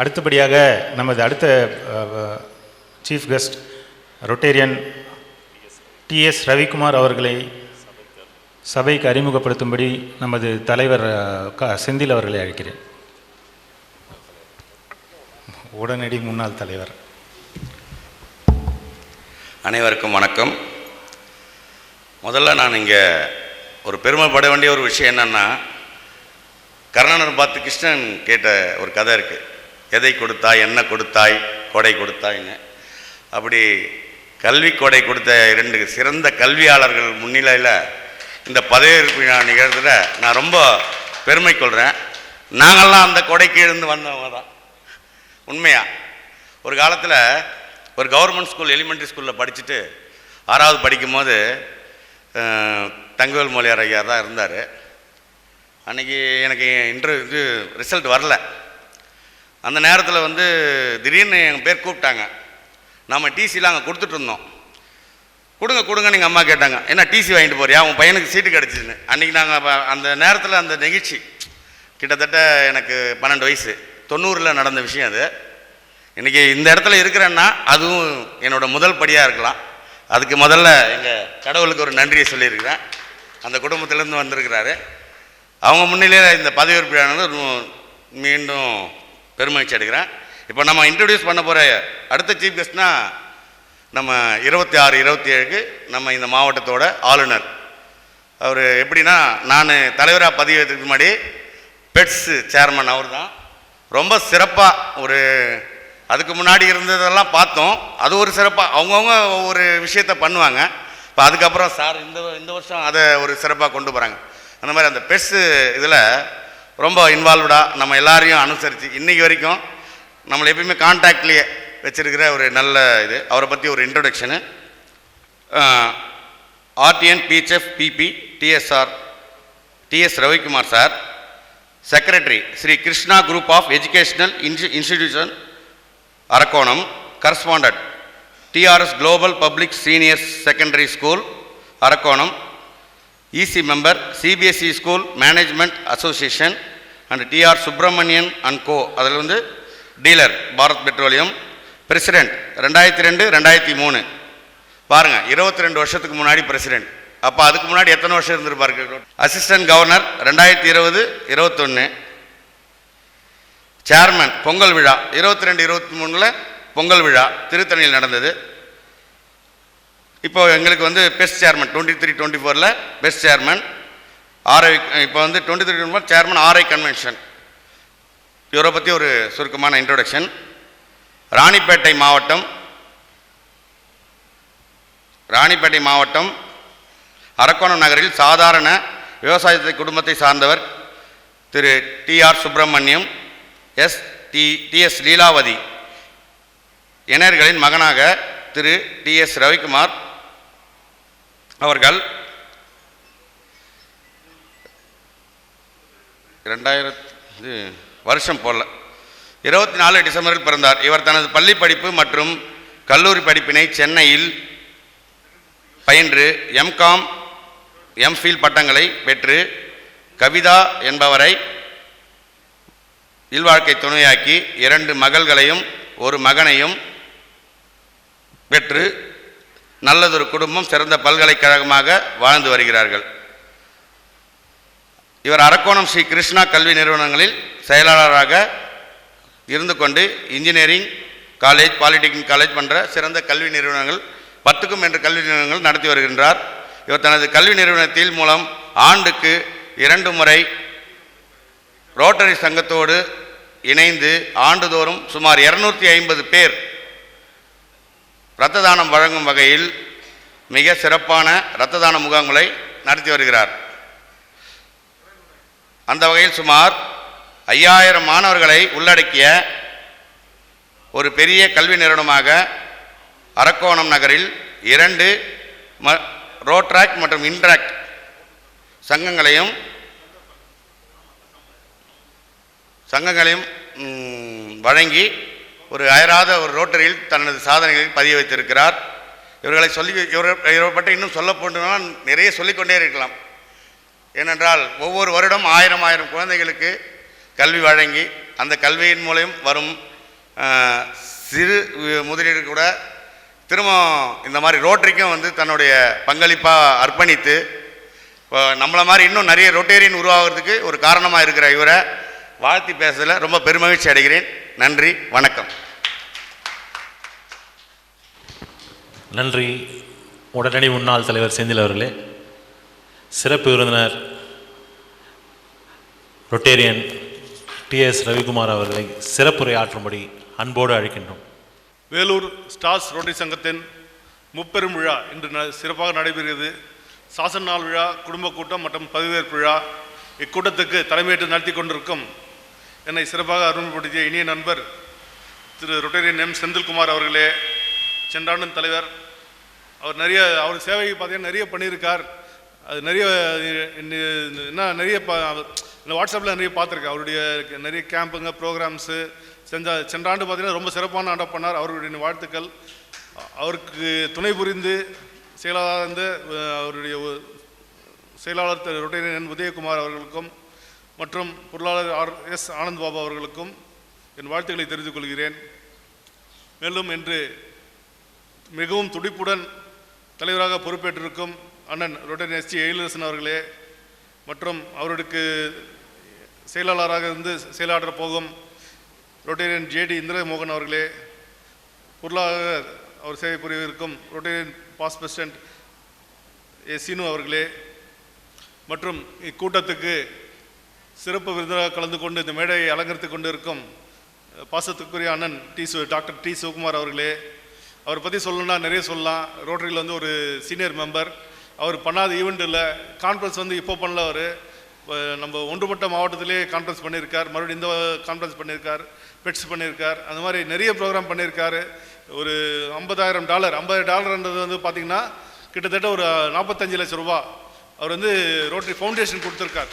அடுத்தபடியாக நமது அடுத்த chief guest rotarian TS Ravikumar அவர்களை சபைக்கு அறிமுகப்படுத்தும்படி நமது தலைவர் க செந்தில் அவர்களை அழைக்கிறேன். உடனடி முன்னாள் தலைவர். அனைவருக்கும் வணக்கம். முதல்ல நான் இங்கே ஒரு பெருமைப்பட வேண்டிய ஒரு விஷயம் என்னென்னா கர்ணனர் பார்த்து கிருஷ்ணன் கேட்ட ஒரு கதை இருக்குது எதை கொடுத்தாய் என்ன கொடுத்தாய்? கொடை கொடுத்தாய்ன்னு. அப்படி கல்வி கொடை கொடுத்த இரண்டு சிறந்த கல்வியாளர்கள் முன்னிலையில் இந்த பதவியேற்பு விழா நிகழ்த்துல நான் ரொம்ப பெருமை கொள்கிறேன் நாங்கள்லாம் அந்த கொடைக்கு இருந்து வந்தவங்க தான். உண்மையாக ஒரு காலத்தில் ஒரு கவர்மெண்ட் ஸ்கூல் எலிமெண்ட்ரி ஸ்கூலில் படிச்சுட்டு ஆறாவது படிக்கும்போது அஹ், தங்கவேல் மொழியார் ஐயா தான் இருந்தார். அன்றைக்கி எனக்கு இன்டர்வியூ இது ரிசல்ட் வரல. அந்த நேரத்தில் வந்து திடீர்னு எங்கள் பேர் கூப்பிட்டாங்க. நம்ம டிசிலாம் அங்கே கொடுத்துட்ருந்தோம் கொடுங்க கொடுங்கன்னு எங்கள் அம்மா கேட்டாங்க. என்ன டிசி வாங்கிட்டு போறியா? உன் பையனுக்கு சீட்டு கிடச்சிதுன்னு. அன்றைக்கி நாங்கள் அந்த நேரத்தில் அந்த நிகழ்ச்சி. கிட்டத்தட்ட எனக்கு பன்னெண்டு வயசு. தொண்ணூறில் நடந்த விஷயம் அது. இன்றைக்கி இந்த இடத்துல இருக்கிறேன்னா அதுவும் என்னோட முதல் படியாக இருக்கலாம். அதுக்கு முதல்ல எங்கள் கடவுளுக்கு ஒரு நன்றியை சொல்லியிருக்கிறேன். அந்த குடும்பத்திலேருந்து வந்திருக்கிறாரு. அவங்க முன்னிலையில் இந்த பதவியேற்பு விழானது மீண்டும் பெருமகிழ்ச்சி அடைகிறேன். இப்போ நம்ம இன்ட்ரடியூஸ் பண்ண போகிற அடுத்த சீஃப் கெஸ்ட்னா நம்ம இருபத்தி ஆறு இருபத்தி ஏழுக்கு நம்ம இந்த மாவட்டத்தோட ஆளுநர். அவர் எப்படின்னா நான் தலைவராக பதிவேற்றதுக்கு முன்னாடி பெட்ஸ் சேர்மன் அவர் தான் ரொம்ப சிறப்பாக ஒரு அதுக்கு முன்னாடி இருந்ததெல்லாம் பார்த்தோம். அது ஒரு சிறப்பாக அவங்கவுங்க ஒவ்வொரு விஷயத்த பண்ணுவாங்க. இப்போ அதுக்கப்புறம் சார் இந்த இந்த வருஷம் அதை ஒரு சிறப்பாக கொண்டு போகிறாங்க அந்த மாதிரி அந்த பெட்ஸு இதில் ரொம்ப இன்வால்வ்டாக நம்ம எல்லாரையும் அனுசரித்து இன்றைக்கி வரைக்கும் நம்மளை எப்பயுமே கான்டாக்ட்லேயே வச்சுருக்கிற ஒரு நல்ல இது. அவரை பற்றி ஒரு introduction RTN PHF PP TSR TS Ravikumar sir. Secretary Sri Krishna group of educational இன்ஸ்டி institution Arakkonam correspondent TRS global public senior secondary school Arakkonam. EC member CBSE school management association and TR Subramanian and co அதில் வந்து dealer Bharat petroleum president ரெண்டாயிரத்தி ரெண்டு ரெண்டாயிரத்தி மூணு. பாருங்கள் இருபத்தி ரெண்டு வருஷத்துக்கு முன்னாடி பிரசிடெண்ட் அப்போ அதுக்கு முன்னாடி எத்தனை வருஷம் இருந்திருப்பாரு? அசிஸ்டன்ட் கவர்னர் ரெண்டாயிரத்தி இருபது இருபத்தொன்று சேர்மன் பொங்கல் விழா இருபத்தி ரெண்டு இருபத்தி மூணில் பொங்கல் விழா திருத்தணியில் நடந்தது. இப்போ எங்களுக்கு வந்து best chairman twenty three twenty ஃபோரில் பெஸ்ட் சேர்மன் ஆர்ஐ இப்போ வந்து twenty three twenty chairman RI convention இவரை பற்றி ஒரு சுருக்கமான இன்ட்ரோடக்ஷன் ராணிப்பேட்டை மாவட்டம். ராணிப்பேட்டை மாவட்டம். அரக்கோணம் நகரில் சாதாரண விவசாயத்தை குடும்பத்தை சார்ந்தவர் திரு TR Subramaniam S D TS Leelavathi. இணையர்களின் மகனாக திரு டிஎஸ் ரவிக்குமார் அவர்கள் ரெண்டாயிரத்து வருஷம் போல. இருபத்தி நாலு டிசம்பரில் பிறந்தார். இவர் தனது பள்ளி படிப்பு மற்றும் கல்லூரி படிப்பினை சென்னையில் பயின்று எம்காம் எம்ஃபில் பட்டங்களை பெற்று கவிதா என்பவரை இல்வாழ்க்கை துணையாக்கி இரண்டு மகள்களையும் ஒரு மகனையும் பெற்று நல்லதொரு குடும்பம் சிறந்த பல்கலைக்கழகமாக வாழ்ந்து வருகிறார்கள். இவர் அரக்கோணம் ஸ்ரீ கிருஷ்ணா கல்வி நிறுவனங்களில் செயலாளராக இருந்து கொண்டு இன்ஜினியரிங் காலேஜ் பாலிடெக்னிக் காலேஜ் போன்ற சிறந்த கல்வி நிறுவனங்கள் பத்துக்கும் என்ற கல்வி நிறுவனங்கள் நடத்தி வருகின்றார். இவர் தனது கல்வி நிறுவனத்தில் மூலம் ஆண்டுக்கு இரண்டு முறை ரோட்டரி சங்கத்தோடு இணைந்து ஆண்டுதோறும் சுமார் இரநூத்தி ஐம்பது பேர் இரத்த தானம் வழங்கும் வகையில் மிக சிறப்பான இரத்த தான முகாம்களை நடத்தி வருகிறார். அந்த வகையில் சுமார் ஐயாயிரம் மாணவர்களை உள்ளடக்கிய ஒரு பெரிய கல்வி நிறுவனமாக அரக்கோணம் நகரில் இரண்டு ம ரோட்ராக் மற்றும் இன்ட்ராக்ட் சங்கங்களையும் சங்கங்களையும் வழங்கி ஒரு அயராத ஒரு ரோட்டரியில் தனது சாதனைகளை பதிய வைத்திருக்கிறார். இவர்களை சொல்லி இவர் இவரை பற்றி இன்னும் சொல்ல போனால் நிறைய சொல்லிக்கொண்டே இருக்கலாம். ஏனென்றால் ஒவ்வொரு வருடம் ஆயிரம் ஆயிரம் குழந்தைகளுக்கு கல்வி வழங்கி அந்த கல்வியின் மூலம் வரும் சிறு முதலீடு கூட திரும்ப இந்த மாதிரி ரோட்டரிக்கும் வந்து தன்னுடைய பங்களிப்பாக அர்ப்பணித்து இப்போ நம்மளை மாதிரி இன்னும் நிறைய ரொட்டேரியன் உருவாகிறதுக்கு ஒரு காரணமாக இருக்கிற இவரை வாழ்த்தி பேசல ரொம்ப பெருமகிழ்ச்சி அடைகிறேன். நன்றி வணக்கம். நன்றி. உடனடி முன்னாள் தலைவர் செந்தில் அவர்களே. சிறப்பு விருந்தினர் ரொட்டேரியன் டிஎஸ் ரவிக்குமார் அவர்களை சிறப்புரை ஆற்றும்படி அன்போடு அழைக்கின்றோம். வேலூர் ஸ்டார்ஸ் ரோட்டரி சங்கத்தின் முப்பெரும் விழா இன்று ந- சிறப்பாக நடைபெறுகிறது. சாசன நாள் விழா குடும்ப கூட்டம் மற்றும் பதவியேற்பு விழா இக்கூட்டத்துக்கு தலைமையேற்று நடத்தி கொண்டிருக்கும் என்னை சிறப்பாக அறிமுகப்படுத்திய இனிய நண்பர் திரு ரொட்டேரியன் எம். செந்தில்குமார் அவர்களே சென்றாண்டும் தலைவர். அவர் நிறைய அவர் சேவை பார்த்தீங்கன்னா நிறைய பண்ணியிருக்கார். அது நிறைய என்ன நிறைய இந்த வாட்ஸ்அப்பில் நிறைய பார்த்துருக்கேன். அவருடைய நிறைய கேம்புங்க ப்ரோக்ராம்ஸு செஞ்ச சென்ற ஆண்டு பார்த்தீங்கன்னா ரொம்ப சிறப்பான ஆண்டை பண்ணார். அவருடைய வாழ்த்துக்கள். அவருக்கு துணை புரிந்து செயலாளர் இருந்து அவருடைய செயலாளர் ரொட்டேரியன் உதயகுமார் அவர்களுக்கும் மற்றும் பொருளாளர் ஆர் எஸ் ஆனந்த் பாபு அவர்களுக்கும் என் வாழ்த்துக்களை தெரிவித்துக் கொள்கிறேன். மேலும் இன்று மிகவும் துடிப்புடன் தலைவராக பொறுப்பேற்றிருக்கும் அண்ணன் ரொட்டேரியன் எஸ் ஜி எழிலரசன் அவர்களே மற்றும் அவருக்கு செயலாளராக இருந்து செயலாற்ற போகும் ரொட்டேரியன் ஜேடி இந்திரமோகன் அவர்களே பொருளாளர் அவர் சேவை புரியவிருக்கும் rotarian past president A Seenu அவர்களே மற்றும் இக்கூட்டத்துக்கு சிறப்பு விருந்தினராக கலந்து கொண்டு இந்த மேடையை அலங்கரித்துக் கொண்டிருக்கும் பாசத்துக்குரிய அண்ணன் டி சு டாக்டர் டி சிவகுமார் அவர்களே. அவரை பற்றி சொல்லணும்னா நிறைய சொல்லலாம். ரோட்டரியில் வந்து ஒரு சீனியர் மெம்பர் அவர் பண்ணாத ஈவெண்ட் இல்லை. கான்ஃபரன்ஸ் வந்து இப்போ பண்ணல அவர். நம்ம ஒன்றுபட்ட மாவட்டத்திலே கான்ஃபரன்ஸ் பண்ணியிருக்கார். மறுபடியும் இந்த கான்ஃபரன்ஸ் பண்ணியிருக்கார். பெட்ஸ் பண்ணியிருக்கார். அந்த மாதிரி நிறைய ப்ரோக்ராம் பண்ணியிருக்காரு. ஒரு ஐம்பதாயிரம் டாலர். ஐம்பது டாலர்ன்றது வந்து பார்த்திங்கன்னா கிட்டத்தட்ட ஒரு நாற்பத்தஞ்சு லட்சம் ரூபா. அவர் வந்து ரோட்டரி ஃபவுண்டேஷன் கொடுத்துருக்கார்.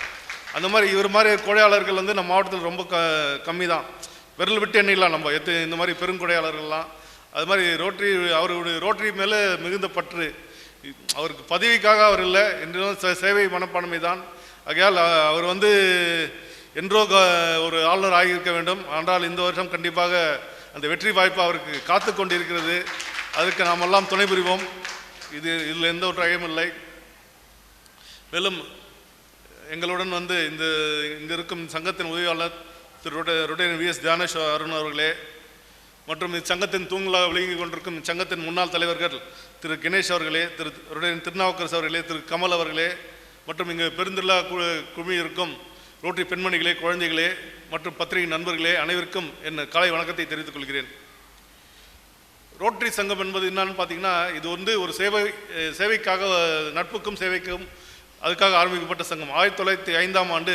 அந்த மாதிரி இவர் மாதிரி கொடையாளர்கள் வந்து நம்ம மாவட்டத்தில் ரொம்ப க கம்மி தான் விரல் விட்டு எண்ணிடலாம் நம்ம. எத்து இந்த மாதிரி பெருங்கொடையாளர்கள்லாம் அது மாதிரி ரோட்டரி அவருடைய ரோட்டரி மேலே மிகுந்த பற்று. அவருக்கு பதவிக்காக அவர் இல்லை. என்றும் சே- சேவை மனப்பான்மை தான். ஆகையால் அவர் வந்து என்றோ ஒரு ஆளுநர் ஆகியிருக்க வேண்டும். ஆனால் இந்த வருஷம் கண்டிப்பாக அந்த வெற்றி வாய்ப்பு அவருக்கு காத்து கொண்டிருக்கிறது. அதுக்கு நாம் எல்லாம் துணை புரிவோம். இது இதில் எந்த ஒரு ஐயமும் இல்லை. மேலும் எங்களுடன் வந்து இந்த இங்கே இருக்கும் சங்கத்தின் உதவியாளர் திரு ரொட்டே வி எஸ் தியானேஷ் அருண் அவர்களே மற்றும் இச்சங்கத்தின் தூங்கலாக விளங்கி கொண்டிருக்கும் இச்சங்கத்தின் முன்னாள் தலைவர்கள் திரு கணேஷ் அவர்களே திரு ரொட்டேரியன் திருநாவுக்கரசு அவர்களே திரு கமல் அவர்களே மற்றும் இங்கு பெருந்திருளா கு குழுமி இருக்கும் ரோட்டரி பெண்மணிகளே குழந்தைகளே மற்றும் பத்திரிகை நண்பர்களே அனைவருக்கும் என் காலை வணக்கத்தை தெரிவித்துக் கொள்கிறேன். ரோட்டரி சங்கம் என்பது என்னன்னு பார்த்தீங்கன்னா இது வந்து ஒரு சேவை சேவைக்காக நட்புக்கும் சேவைக்கும் அதுக்காக ஆரம்பிக்கப்பட்ட சங்கம். ஆயிரத்தி தொள்ளாயிரத்தி ஐந்தாம் ஆண்டு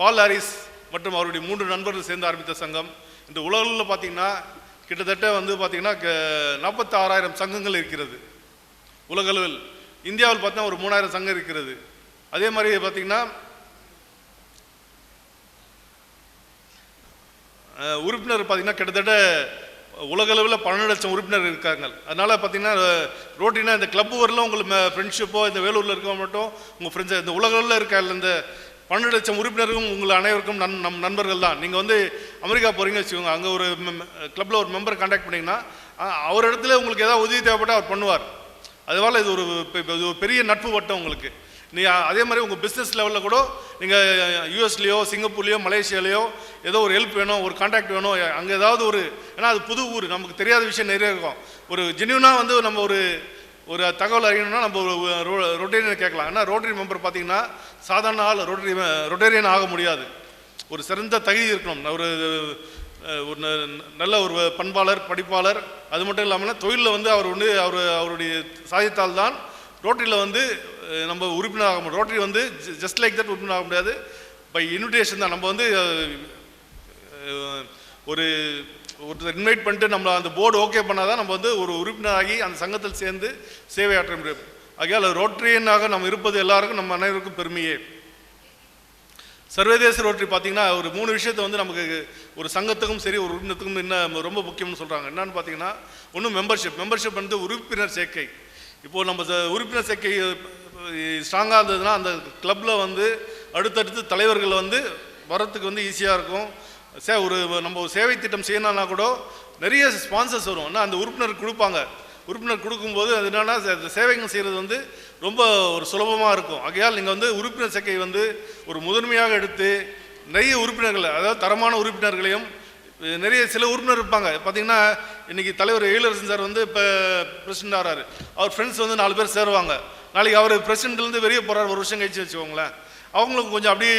பால் ஹாரிஸ் மற்றும் அவருடைய மூன்று நண்பர்கள் சேர்ந்து ஆரம்பித்த சங்கம். இந்த உலகில் பார்த்தீங்கன்னா கிட்டத்தட்ட வந்து பார்த்தீங்கன்னா நாற்பத்தி ஆறாயிரம் சங்கங்கள் இருக்கிறது. உலகளவில். இந்தியாவில் பார்த்தீங்கன்னா ஒரு மூணாயிரம் சங்கம் இருக்கிறது. அதே மாதிரி பார்த்தீங்கன்னா உறுப்பினர் பார்த்தீங்கன்னா கிட்டத்தட்ட உலகளவில் பன்னெண்டு லட்சம் உறுப்பினர் இருக்காங்க. அதனால் பார்த்தீங்கன்னா ரோட்டினா இந்த கிளப் வரலாம் உங்களுக்கு ஃப்ரெண்ட்ஷிப்போ இந்த வேலூரில் இருக்க மட்டும் உங்கள் ஃப்ரெண்ட்ஸ் இந்த உலகளவில் இருக்க இந்த பன்னெண்டு லட்சம் உறுப்பினருக்கும் உங்கள் அனைவருக்கும் நன் நம் நண்பர்கள் தான். நீங்கள் வந்து அமெரிக்கா போகிறீங்க வச்சுக்கோங்க அங்கே ஒரு கிளப்பில் ஒரு மெம்பர் காண்டாக்ட் பண்ணிங்கன்னா அவர் இடத்துல உங்களுக்கு ஏதாவது உதவி தேவைப்பட்டால் அவர் பண்ணுவார். அதுவால் இது ஒரு பெ- இது ஒரு பெரிய நட்பு வட்டம் உங்களுக்கு. நீ அதே மாதிரி உங்கள் பிஸ்னஸ் லெவலில் கூட நீங்கள் யூஎஸ்லேயோ சிங்கப்பூர்லேயோ மலேசியாலேயோ ஏதோ ஒரு ஹெல்ப் வேணும் ஒரு கான்டாக்ட் வேணும் அங்கே ஏதாவது ஒரு ஏன்னா அது புது ஊர் நமக்கு தெரியாத விஷயம் நிறைய இருக்கும். ஒரு ஜென்யூனாக வந்து நம்ம ஒரு ஒரு தகவல் அறியணும்னா நம்ம ஒரு ரொட்டேரியன் கேட்கலாம். ஏன்னா ரோட்டரி மெம்பர் பார்த்தீங்கன்னா சாதாரண ஆள் ரொட்டரி ரொட்டேரியன் ஆக முடியாது. ஒரு சிறந்த தகுதி இருக்கணும். ஒரு ஒரு ந- நல்ல ஒரு பண்பாளர் படிப்பாளர் அது மட்டும் இல்லாமல் தொழிலில் வந்து அவர் வந்து அவர் அவருடைய சாதித்தால் தான் ரோட்டரியில் வந்து நம்ம உறுப்பினர் ஆக முடியும். ரோட்டரி வந்து ஜஸ்ட் லைக் தட் உறுப்பினர் ஆக முடியாது. பை இன்விடேஷன் தான். நம்ம வந்து ஒரு ஒருத்தர் இன்வைட் பண்ணிட்டு நம்ம அந்த போர்டு ஓகே பண்ணால் தான் நம்ம வந்து ஒரு உறுப்பினராகி அந்த சங்கத்தில் சேர்ந்து சேவை முடியும். ஆகையால் ரோட்டரியனாக நம்ம இருப்பது எல்லாருக்கும் நம்ம அனைவருக்கும் பெருமையே. சர்வதேச ரோட்டரி பார்த்தீங்கன்னா ஒரு மூணு விஷயத்தை வந்து நமக்கு ஒரு சங்கத்துக்கும் சரி ஒரு உறுப்பினத்துக்கும் என்ன ரொம்ப முக்கியம்னு சொல்கிறாங்க என்னன்னு பார்த்தீங்கன்னா ஒன்று மெம்பர்ஷிப் மெம்பர்ஷிப் வந்து உறுப்பினர் சேர்க்கை. இப்போது நம்ம ச- உறுப்பினர் சேர்க்கை ஸ்ட்ராங்காக இருந்ததுன்னா அந்த கிளப்பில் வந்து அடுத்தடுத்து தலைவர்கள் வந்து வரத்துக்கு வந்து ஈஸியாக இருக்கும். சே ஒரு நம்ம ஒரு சேவை திட்டம் செய்யணும்னா கூட நிறைய ஸ்பான்சர்ஸ் வரும். ஆனால் அந்த உறுப்பினர் கொடுப்பாங்க. உறுப்பினர் கொடுக்கும்போது அது என்னென்னா சேவைகள் செய்கிறது வந்து ரொம்ப ஒரு சுலபமாக இருக்கும். ஆகையால் நீங்கள் வந்து உறுப்பினர் சேர்க்கை வந்து ஒரு முதன்மையாக எடுத்து நிறைய உறுப்பினர்கள் அதாவது தரமான உறுப்பினர்களையும் நிறைய சில உறுப்பினர் இருப்பாங்க. பார்த்தீங்கன்னா இன்றைக்கி தலைவர் எழிலரசன் சார் வந்து இப்போ பிரசிடண்ட் ஆகிறாரு அவர் ஃப்ரெண்ட்ஸ் வந்து நாலு பேர் சேருவாங்க. நாளைக்கு அவர் பிரசிடென்ட்லேருந்து வெளியே போகிறார் ஒரு வருஷம் கழிச்சு வச்சுக்கோங்களேன். அவங்களுக்கு கொஞ்சம் அப்படியே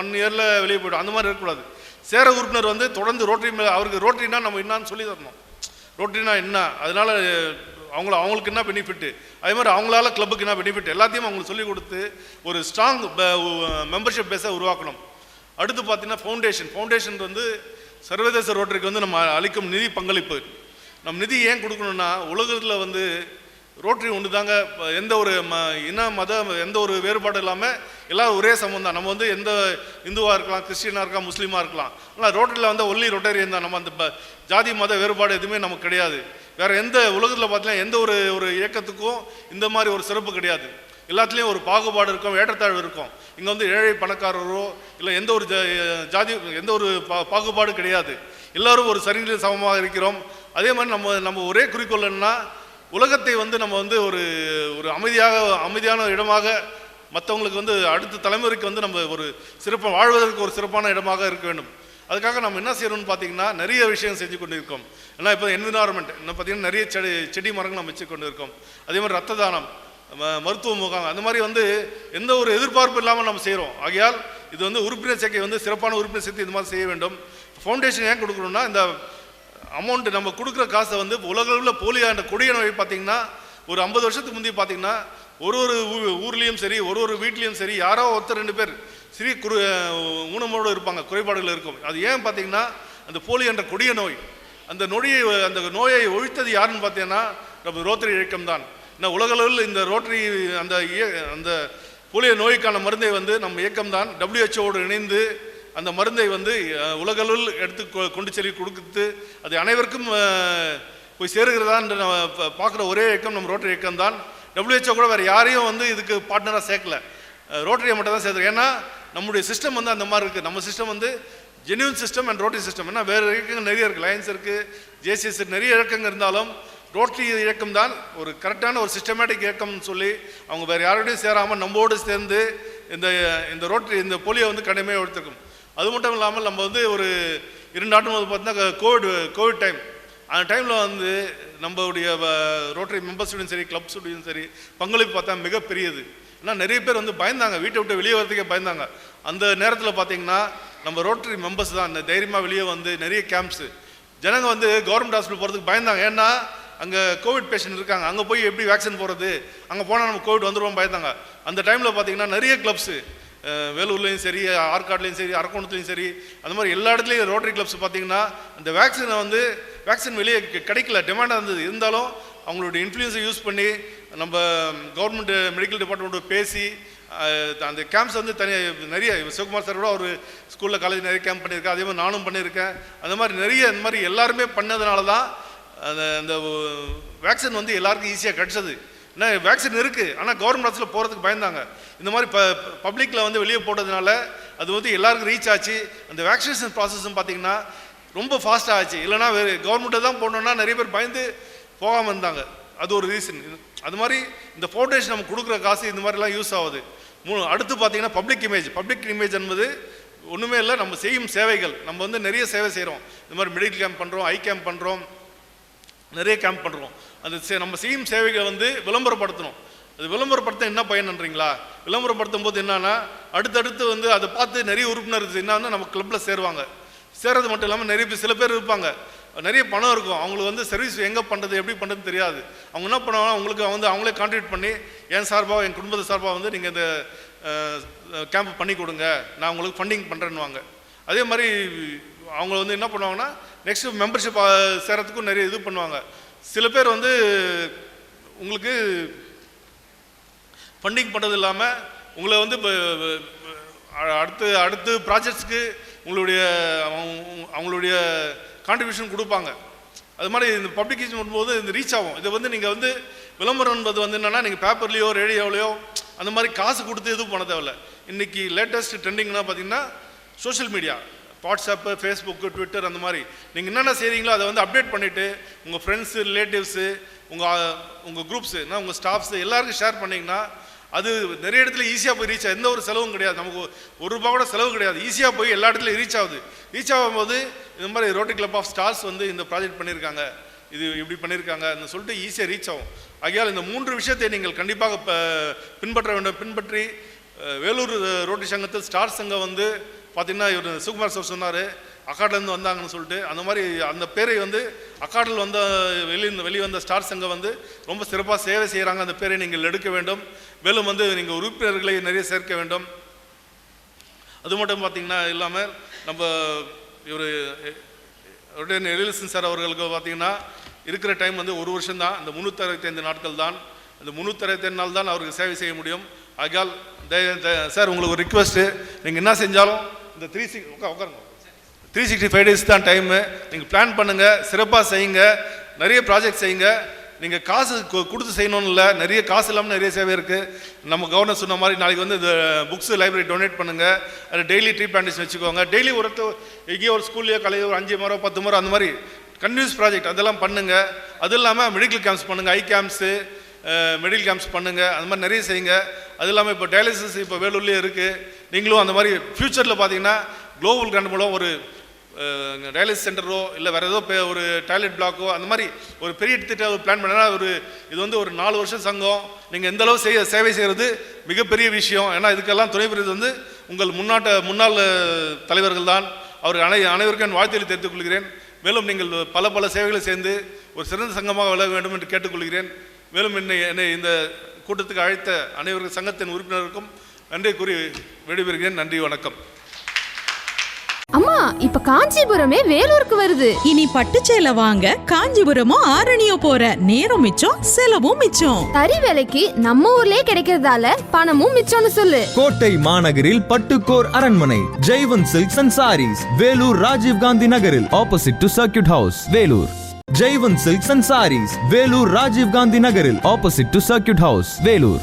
ஒன் இயரில் வெளியே போய்டும். அந்த மாதிரி இருக்கக்கூடாது. சேர உறுப்பினர் வந்து தொடர்ந்து ரோட்டரி மேலே அவருக்கு ரோட்டரினா நம்ம என்னன்னு சொல்லி தரணும். ரோட்டரினா என்ன? அதனால் அவங்கள அவங்களுக்கு என்ன பெனிஃபிட்டு அதே மாதிரி அவங்களால கிளப்புக்கு என்ன பெனிஃபிட் எல்லாத்தையும் அவங்களுக்கு சொல்லிக் கொடுத்து ஒரு ஸ்ட்ராங் மெம்பர்ஷிப் பேஸை உருவாக்கணும். அடுத்து பார்த்தீங்கன்னா ஃபவுண்டேஷன் ஃபவுண்டேஷன் வந்து சர்வதேச ரோட்டரிக்கு வந்து நம்ம அளிக்கும் நிதி பங்களிப்பு. நம்ம நிதி ஏன் கொடுக்கணும்னா உலகத்தில் வந்து ரோட்ரி ஒன்று தாங்க எந்த ஒரு ம இன மதம் எந்த ஒரு வேறுபாடும் இல்லாமல் எல்லோரும் ஒரே சமம் தான் நம்ம வந்து எந்த இந்துவாக இருக்கலாம் கிறிஸ்டினாக இருக்கலாம் முஸ்லீமாக இருக்கலாம். ஆனால் ரோட்டரியில் வந்து ஒன்லி ரொட்டேரியன் தான். நம்ம அந்த ப- ஜாதி மத வேறுபாடு எதுவுமே நமக்கு கிடையாது. வேறு எந்த உலகத்தில் பார்த்தீங்கன்னா எந்த ஒரு ஒரு இயக்கத்துக்கும் இந்த மாதிரி ஒரு சிறப்பு கிடையாது. எல்லாத்துலேயும் ஒரு பாகுபாடு இருக்கும் ஏற்றத்தாழ்வு இருக்கும். இங்கே வந்து ஏழை பணக்காரரோ இல்லை எந்த ஒரு ஜா- ஜாதி எந்த ஒரு பா பாகுபாடு கிடையாது. எல்லோரும் ஒரு சரிநிலை சமமாக இருக்கிறோம். அதே மாதிரி நம்ம நம்ம ஒரே குறிக்கோள் என்னன்னா உலகத்தை வந்து நம்ம வந்து ஒரு ஒரு அமைதியாக அமைதியான இடமாக மற்றவங்களுக்கு வந்து அடுத்த தலைமுறைக்கு வந்து நம்ம ஒரு சிறப்பாக வாழ்வதற்கு ஒரு சிறப்பான இடமாக இருக்க வேண்டும். அதுக்காக நம்ம என்ன செய்யணும்னு பார்த்தீங்கன்னா நிறைய விஷயம் செஞ்சு கொண்டு இருக்கோம் ஏன்னா இப்போ என்விரான்மெண்ட் என்ன பார்த்தீங்கன்னா நிறைய செடி செடி மரங்கள் நம்ம வச்சு கொண்டு இருக்கோம் அதே மாதிரி ரத்த தானம் மருத்துவ முகாம் அந்த மாதிரி வந்து எந்த ஒரு எதிர்பார்ப்பு இல்லாமல் நம்ம செய்கிறோம் ஆகையால் இது வந்து உறுப்பினர் சேர்க்கை வந்து சிறப்பான உறுப்பினர் சேர்த்து இது மாதிரி செய்ய வேண்டும். ஃபவுண்டேஷன் ஏன் கொடுக்கணும்னா இந்த அமௌண்ட்டு நம்ம கொடுக்குற காசை வந்து உலகளவில் போலியோ என்ற கொடிய நோய் பார்த்தீங்கன்னா ஒரு ஐம்பது வருஷத்துக்கு முந்தைய பார்த்தீங்கன்னா ஒரு ஒரு ஊ- ஊர்லேயும் சரி ஒரு ஒரு வீட்லேயும் சரி யாரோ ஒருத்தர் ரெண்டு பேர் சிறிய குறு ஊனமோடு இருப்பாங்க குறைபாடுகள் இருக்கும். அது ஏன் பார்த்தீங்கன்னா அந்த போலியோ என்ற கொடிய நோய். அந்த நொடியை அந்த நோயை ஒழித்தது யாருன்னு பார்த்தீங்கன்னா நம்ம ரோட்டரி இயக்கம் தான். ஏன்னா உலகளவில் இந்த ரோட்டரி அந்த இய- அந்த போலியோ நோய்க்கான மருந்தை வந்து நம்ம இயக்கம் தான். டபிள்யூஹெச்ஓடு இணைந்து அந்த மருந்தை வந்து உலகளுள் உலகளவில் எடுத்து கொ- கொண்டு செல்லி கொடுத்து அது அனைவருக்கும் போய் சேருகிறதான்னு நம்ம பார்க்குற ஒரே இயக்கம் நம்ம ரோட்டரி இயக்கம் தான். டபிள்யூஹெச்ஓ கூட வேறு யாரையும் வந்து இதுக்கு பார்ட்னராக சேர்க்கல. ரோட்டரியை மட்டும் தான் சேர்த்துருக்கு ஏன்னா நம்முடைய சிஸ்டம் வந்து அந்த மாதிரி இருக்குது நம்ம சிஸ்டம் வந்து genuine system and rotary system ஏன்னா வேறு இயக்கங்கள் நிறைய இருக்குது லயன்ஸ் இருக்குது ஜேசிஎஸ் நிறைய இயக்கங்கள் இருந்தாலும் ரோட்டரி இயக்கம் தான் ஒரு கரெக்டான ஒரு சிஸ்டமேட்டிக் இயக்கம்னு சொல்லி அவங்க வேறு யாரோடையும் சேராமல் நம்மோடு சேர்ந்து இந்த இந்த ரோட்டரி இந்த போலியோ வந்து கடுமையாக எடுத்துருக்கும். அது மட்டும் இல்லாமல் நம்ம வந்து ஒரு இரண்டு ஆண்டு போது பார்த்தீங்கன்னா கோவிட் கோவிட் டைம் அந்த டைமில் வந்து நம்மளுடைய ரோட்டரி மெம்பர்ஸுடையும் சரி கிளப்ஸுடையும் சரி பங்களிப்பு பார்த்தா மிகப்பெரியது. ஏன்னா நிறைய பேர் வந்து பயந்தாங்க. வீட்டை விட்டு வெளியே வரதுக்கே பயந்தாங்க. அந்த நேரத்தில் பார்த்தீங்கன்னா நம்ம ரோட்டரி மெம்பர்ஸ் தான். இந்த தைரியமாக வெளியே வந்து நிறைய கேம்ப்ஸு ஜனங்க வந்து கவர்மெண்ட் ஹாஸ்பிட்டல் போகிறதுக்கு பயந்தாங்க. ஏன்னா அங்கே கோவிட் பேஷண்ட் இருக்காங்க. அங்கே போய் எப்படி வேக்சின் போகிறது அங்கே போனால் நம்ம கோவிட் வந்துடுவோம் பயந்தாங்க. அந்த டைமில் பார்த்தீங்கன்னா நிறைய கிளப்ஸு வேலூர்லேயும் சரி ஆற்காட்லேயும் சரி அரக்கோணத்துலேயும் சரி அந்த மாதிரி எல்லா இடத்துலையும் ரோட்டரி கிளப்ஸ் பார்த்தீங்கன்னா அந்த வேக்சினை வந்து வேக்சின் வெளியே கிடைக்கல டிமாண்டாக இருந்தது. இருந்தாலும் அவங்களுடைய இன்ஃப்ளூயன்ஸை யூஸ் பண்ணி நம்ம கவர்மெண்ட் மெடிக்கல் டிபார்ட்மெண்ட்டோட பேசி அந்த கேம்ப்ஸ் வந்து தனி நிறைய சிவகுமார் சார் கூட ஒரு ஸ்கூலில் காலேஜ் நிறைய கேம்ப் பண்ணியிருக்கேன் அதே மாதிரி நானும் பண்ணியிருக்கேன். அந்த மாதிரி நிறைய இந்த மாதிரி எல்லாருமே பண்ணதுனால தான் அந்த அந்த வேக்சின் வந்து எல்லாருக்கும் ஈஸியாக கிடச்சது. ஏன்னா வேக்சின் இருக்குது ஆனால் கவர்மெண்ட் ஹாஸ்பிட்டல் போகிறதுக்கு பயந்தாங்க. இந்த மாதிரி ப பப்ளிக்கில் வந்து வெளியே போட்டதுனால அது வந்து எல்லாருக்கும் ரீச் ஆச்சு. அந்த வேக்சினேஷன் ப்ராசஸும் பார்த்தீங்கன்னா ரொம்ப ஃபாஸ்ட்டாக ஆச்சு. இல்லைனா வேறு கவர்மெண்ட்டை தான் போடணுன்னா நிறைய பேர் பயந்து போகாமல் இருந்தாங்க. அது ஒரு ரீசன் அது மாதிரி இந்த ஃபவுண்டேஷன் நம்ம கொடுக்குற காசு இந்த மாதிரிலாம் யூஸ் ஆகுது. மூணு அடுத்து பார்த்தீங்கன்னா பப்ளிக் இமேஜ் பப்ளிக் இமேஜ் என்பது ஒன்றுமே இல்லை நம்ம செய்யும் சேவைகள். நம்ம வந்து நிறைய சேவை செய்கிறோம் இந்த மாதிரி மெடிக்கல் கேம்ப் பண்ணுறோம் ஐ கேம்ப் பண்ணுறோம் நிறைய கேம்ப் பண்ணுறோம் அந்த சே- நம்ம செய்யும் சேவைகளை வந்து விளம்பரப்படுத்தணும். அது விளம்பரப்படுத்த என்ன பயன்ன்றீங்களா விளம்பரப்படுத்தும் போது என்னன்னா அடுத்தடுத்து வந்து அதை பார்த்து நிறைய உறுப்பினர் என்னன்னா நம்ம கிளப்பில் சேருவாங்க. சேர்றது மட்டும் இல்லாமல் நிறைய பேர் சில பேர் இருப்பாங்க. நிறைய பணம் இருக்கும். அவங்களுக்கு வந்து சர்வீஸ் எங்கே பண்ணுறது எப்படி பண்ணுறதுன்னு தெரியாது. அவங்க என்ன பண்ணுவாங்க அவங்களுக்கு வந்து அவங்களே கான்ட்ரிபியூட் பண்ணி என் சார்பாக என் குடும்பத்து சார்பாக வந்து நீங்கள் இந்த கேம்ப் பண்ணி கொடுங்க. நான் உங்களுக்கு ஃபண்டிங் பண்ணுறேன்னுவாங்க அதே மாதிரி அவங்க வந்து என்ன பண்ணுவாங்கன்னா நெக்ஸ்ட் மெம்பர்ஷிப் சேரத்துக்கும் நிறைய இது பண்ணுவாங்க. சில பேர் வந்து உங்களுக்கு ஃபண்டிங் பண்ணுறது இல்லாமல் உங்களை வந்து அடுத்து அடுத்து ப்ராஜெக்ட்ஸ்க்கு உங்களுடைய அவங்க- அவங்களுடைய கான்ட்ரிபியூஷன் கொடுப்பாங்க. அது மாதிரி இந்த பப்ளிகேஷன் வரும்போது இந்த ரீச் ஆகும். இதை வந்து நீங்கள் வந்து விளம்பரம் என்பது வந்து என்னென்னா நீங்கள் பேப்பர்லேயோ ரேடியோவிலையோ அந்த மாதிரி காசு கொடுத்து எதுவும் பண்ண தேவையில்ல. இன்றைக்கி லேட்டஸ்ட் ட்ரெண்டிங்னா பார்த்தீங்கன்னா social media WhatsApp Facebook Twitter அந்த மாதிரி. நீங்கள் என்னென்ன செய்கிறீங்களோ அதை வந்து அப்டேட் பண்ணிவிட்டு உங்கள் ஃப்ரெண்ட்ஸு ரிலேட்டிவ்ஸு உங்கள் உங்கள் குரூப்ஸு என்ன உங்கள் ஸ்டாஃப்ஸு எல்லாருக்கும் ஷேர் பண்ணிங்கன்னா அது நிறைய இடத்துல ஈஸியாக போய் ரீச் ஆகுது எந்த ஒரு செலவும் கிடையாது. நமக்கு ஒரு ரூபா கூட செலவு கிடையாது. ஈஸியாக போய் எல்லா இடத்துலையும் ரீச் ஆகுது. ரீச் ஆகும்போது இந்த மாதிரி ரோட்டரி கிளப் ஆஃப் ஸ்டார்ஸ் வந்து இந்த ப்ராஜெக்ட் பண்ணியிருக்காங்க இது இப்படி பண்ணியிருக்காங்க சொல்லிட்டு ஈஸியாக ரீச் ஆகும். ஆகையால் இந்த மூன்று விஷயத்தை நீங்கள் கண்டிப்பாக ப- பின்பற்ற வேண்டும். பின்பற்றி வேலூர் ரோட்டரி சங்கத்தில் ஸ்டார் சங்கம் வந்து பார்த்தீங்கன்னா இவர் சுகுமார் சார் சொன்னார் அக்காட்லேருந்து வந்தாங்கன்னு சொல்லிட்டு அந்த மாதிரி அந்த பேரை வந்து அக்காடில் வந்த வெளி வெளிவந்த ஸ்டார் சங்கம் வந்து ரொம்ப சிறப்பாக சேவை செய்கிறாங்க அந்த பேரை நீங்கள் எடுக்க வேண்டும். மேலும் வந்து நீங்கள் உறுப்பினர்களை நிறைய சேர்க்க வேண்டும். அது மட்டும் பார்த்தீங்கன்னா இல்லாமல் நம்ம இவர் எழிலசன் சார் அவர்களுக்கு பார்த்தீங்கன்னா இருக்கிற டைம் வந்து ஒரு வருஷம் தான் அந்த முந்நூற்றி அறுபத்தைந்து நாட்கள் தான் அந்த முந்நூற்றி அறுபத்தைந்து நாள் தான் அவருக்கு சேவை செய்ய முடியும். ஆகையால் சார் உங்களுக்கு ஒரு ரிக்வெஸ்ட்டு நீங்கள் என்ன செஞ்சாலும் இந்த த்ரீ சிக்ஸ் உட்கா உட்காருங்க த்ரீ சிக்ஸ்டி ஃபைவ் டேஸ் தான் டைமு நீங்கள் பிளான் பண்ணுங்கள் சிறப்பாக செய்யுங்க நிறைய ப்ராஜெக்ட் செய்யுங்க. நீங்கள் காசு கொடுத்து செய்யணும்னு இல்லை நிறைய காசு இல்லாமல் நிறைய சேவை இருக்குது நம்ம கவர்னர் சொன்ன மாதிரி நாளைக்கு வந்து இந்த புக்ஸ் லைப்ரரி டொனேட் பண்ணுங்கள் அது டெய்லி ட்ரீ பிளான்டேஷன் வச்சுக்கோங்க. டெய்லி ஒருத்த எங்கேயோ ஒரு ஸ்கூல்லையோ கலையோ ஒரு அஞ்சு மரம் பத்து மரம் அந்த மாதிரி கன்யூஸ் ப்ராஜெக்ட் அதெல்லாம் பண்ணுங்கள் அது இல்லாமல் மெடிக்கல் கேம்ப்ஸ் பண்ணுங்கள் ஐ கேம்ப்ஸு மெடிக்கல் கேம்ப்ஸ் பண்ணுங்கள் அந்த மாதிரி நிறைய செய்யுங்க. அது இல்லாமல் இப்போ டயாலிசிஸ் இப்போ வேலூர்லேயே இருக்குது நீங்களும் அந்த மாதிரி ஃப்யூச்சரில் பார்த்தீங்கன்னா குளோபல் கிராண்ட் மூலம் ஒரு டயாலிசிஸ் சென்டரோ இல்லை வேறு ஏதோ ஒரு டாய்லெட் பிளாக்கோ அந்த மாதிரி ஒரு பெரிய திட்டம் ஒரு பிளான் பண்ணால் ஒரு இது வந்து ஒரு நாலு வருஷம் சங்கம். நீங்கள் எந்த அளவு செய்ய சேவை செய்கிறது மிகப்பெரிய விஷயம். ஏன்னா இதுக்கெல்லாம் துணை புரிவது வந்து உங்கள் முன்னாட்ட முன்னாள் தலைவர்கள் தான். அவர் அனை அனைவருக்கும் என் வாழ்த்துக்களை தெரிவித்துக் கொள்கிறேன். மேலும் நீங்கள் பல பல சேவைகளை சேர்ந்து ஒரு சிறந்த சங்கமாக விளக்க வேண்டும் என்று கேட்டுக்கொள்கிறேன். மேலும் என்னை என்னை இந்த கூட்டத்துக்கு அழைத்த அனைவருக்கும் சங்கத்தின் உறுப்பினருக்கும் நன்றி கூறி விடைபெறுகிறேன். நன்றி வணக்கம். அம்மா இப்ப காஞ்சிபுரமே வேலூருக்கு வருது. இனி பட்டுச்சேலை வாங்க காஞ்சிபுரமோ ஆரணியோ போற நேரம் மிச்சம் செலவும் மிச்சம். தறி வேலைக்கு நம்ம ஊர்லயே கிடைக்கிறதால பணமும் மிச்சம்னு சொல்லு. கோட்டை மாநகரில் பட்டுக்கோர் அரண்மனை ஜெய்வன் சில்க்ஸ் அண்ட் சாரீஸ் வேலூர் ராஜீவ் காந்தி நகரில் opposite to circuit house Vellore. Jaivan silks and saris Vellore Rajiv Gandhi நகரில் opposite to circuit house Vellore